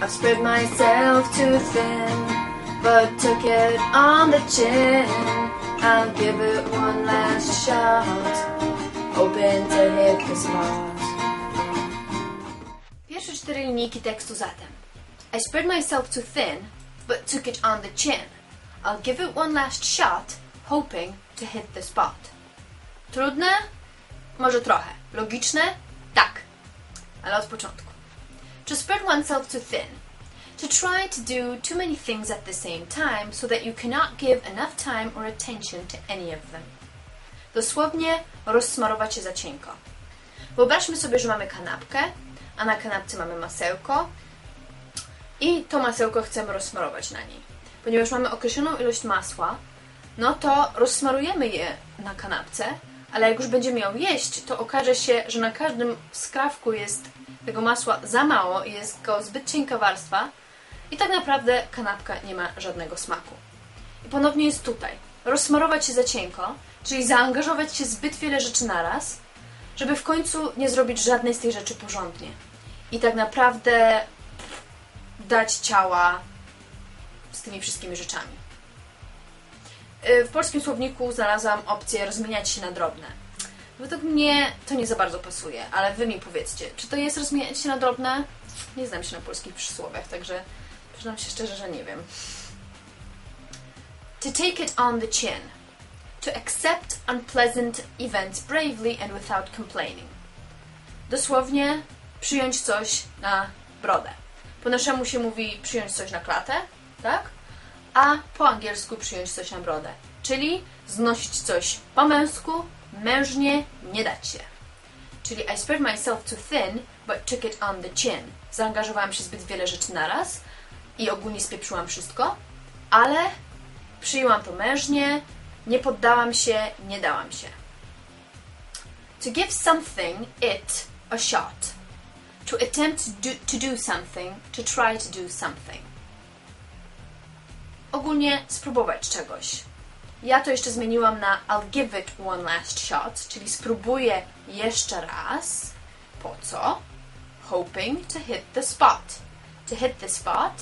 I've spread myself too thin, but took it on the chin. I'll give it one last shot, hoping to hit the spot. Pierwsze cztery tekstu zatem. I spread myself too thin, but took it on the chin. I'll give it one last shot, hoping to hit the spot. Trudne? Może trochę. Logiczne? Tak. Ale od początku. To spread oneself too thin. To try to do too many things at the same time so that you cannot give enough time or attention to any of them. Dosłownie rozsmarować się za cienko. Wyobraźmy sobie, że mamy kanapkę, a na kanapce mamy masełko i to masełko chcemy rozsmarować na niej. Ponieważ mamy określoną ilość masła, no to rozsmarujemy je na kanapce, ale jak już będziemy ją jeść, to okaże się, że na każdym skrawku jest tego masła za mało i jest go zbyt cienka warstwa i tak naprawdę kanapka nie ma żadnego smaku. I ponownie jest tutaj. Rozsmarować się za cienko, czyli zaangażować się zbyt wiele rzeczy naraz, żeby w końcu nie zrobić żadnej z tych rzeczy porządnie. I tak naprawdę dać ciała z tymi wszystkimi rzeczami. Y, W polskim słowniku znalazłam opcję rozmieniać się na drobne. Według mnie to nie za bardzo pasuje, ale wy mi powiedzcie, czy to jest rozmieniać się na drobne? Nie znam się na polskich przysłowiach, także przyznam się szczerze, że nie wiem. To take it on the chin. To accept unpleasant events bravely and without complaining. Dosłownie przyjąć coś na brodę. Po naszemu się mówi przyjąć coś na klatę, tak? A po angielsku przyjąć coś na brodę. Czyli znosić coś po męsku, mężnie, nie dać się. Czyli I spread myself too thin, but took it on the chin. Zaangażowałam się zbyt wiele rzeczy naraz i ogólnie spieprzyłam wszystko, ale przyjęłam to mężnie, nie poddałam się, nie dałam się. To give something it a shot. To attempt to do, to do something, to try to do something. Ogólnie spróbować czegoś. Ja to jeszcze zmieniłam na I'll give it one last shot, czyli spróbuję jeszcze raz. Po co? Hoping to hit the spot. To hit the spot,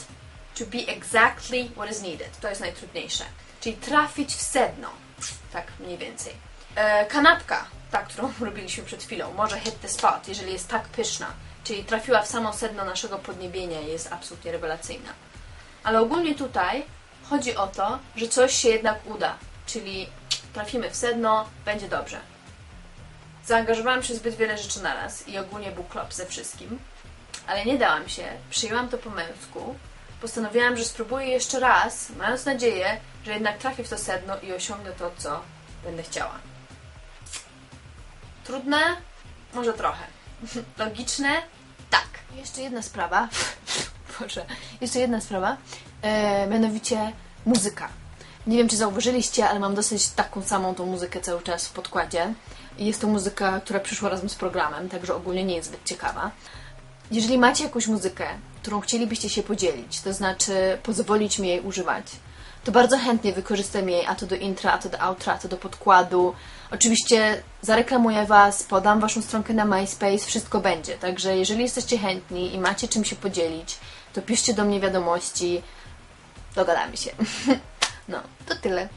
to be exactly what is needed. To jest najtrudniejsze. Czyli trafić w sedno. Tak mniej więcej. E, kanapka, ta, którą robiliśmy przed chwilą, może hit the spot, jeżeli jest tak pyszna. Czyli trafiła w samo sedno naszego podniebienia i jest absolutnie rewelacyjna. Ale ogólnie tutaj chodzi o to, że coś się jednak uda. Czyli trafimy w sedno, będzie dobrze. Zaangażowałam się zbyt wiele rzeczy naraz i ogólnie był klop ze wszystkim. Ale nie dałam się, przyjęłam to po męsku. Postanowiłam, że spróbuję jeszcze raz, mając nadzieję, że jednak trafię w to sedno i osiągnę to, co będę chciała. Trudne? Może trochę. Logiczne? Tak. Jeszcze jedna sprawa. Boże, jeszcze jedna sprawa. E, mianowicie muzyka. Nie wiem, czy zauważyliście, ale mam dosyć taką samą tą muzykę cały czas w podkładzie. Jest to muzyka, która przyszła razem z programem, także ogólnie nie jest zbyt ciekawa. Jeżeli macie jakąś muzykę, którą chcielibyście się podzielić, to znaczy pozwolić mi jej używać, to bardzo chętnie wykorzystam jej a to do intra, a to do outra, a to do podkładu. Oczywiście zareklamuję Was, podam Waszą stronkę na MySpace, wszystko będzie. Także jeżeli jesteście chętni i macie czym się podzielić, to piszcie do mnie wiadomości, dogadamy się. No, to tyle.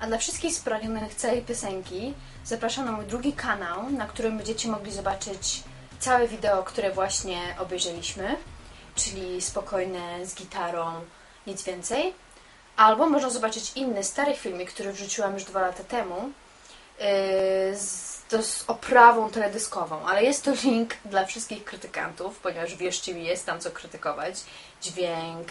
A dla wszystkich spragnionych całej piosenki zapraszam na mój drugi kanał, na którym będziecie mogli zobaczyć całe wideo, które właśnie obejrzeliśmy, czyli spokojne z gitarą, nic więcej. Albo można zobaczyć inny, stary filmik, który wrzuciłam już dwa lata temu yy, z, to z oprawą teledyskową, ale jest to link dla wszystkich krytykantów, ponieważ wierzcie mi, jest tam co krytykować. Dźwięk,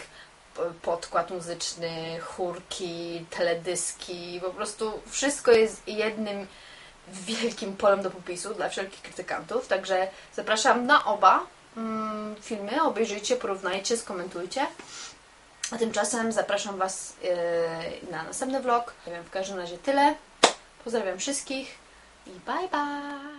podkład muzyczny, chórki, teledyski, po prostu wszystko jest jednym wielkim polem do popisu dla wszelkich krytykantów, także zapraszam na oba mm, filmy, obejrzyjcie, porównajcie, skomentujcie. A tymczasem zapraszam Was yy, na następny vlog. W każdym razie tyle. Pozdrawiam wszystkich i bye bye!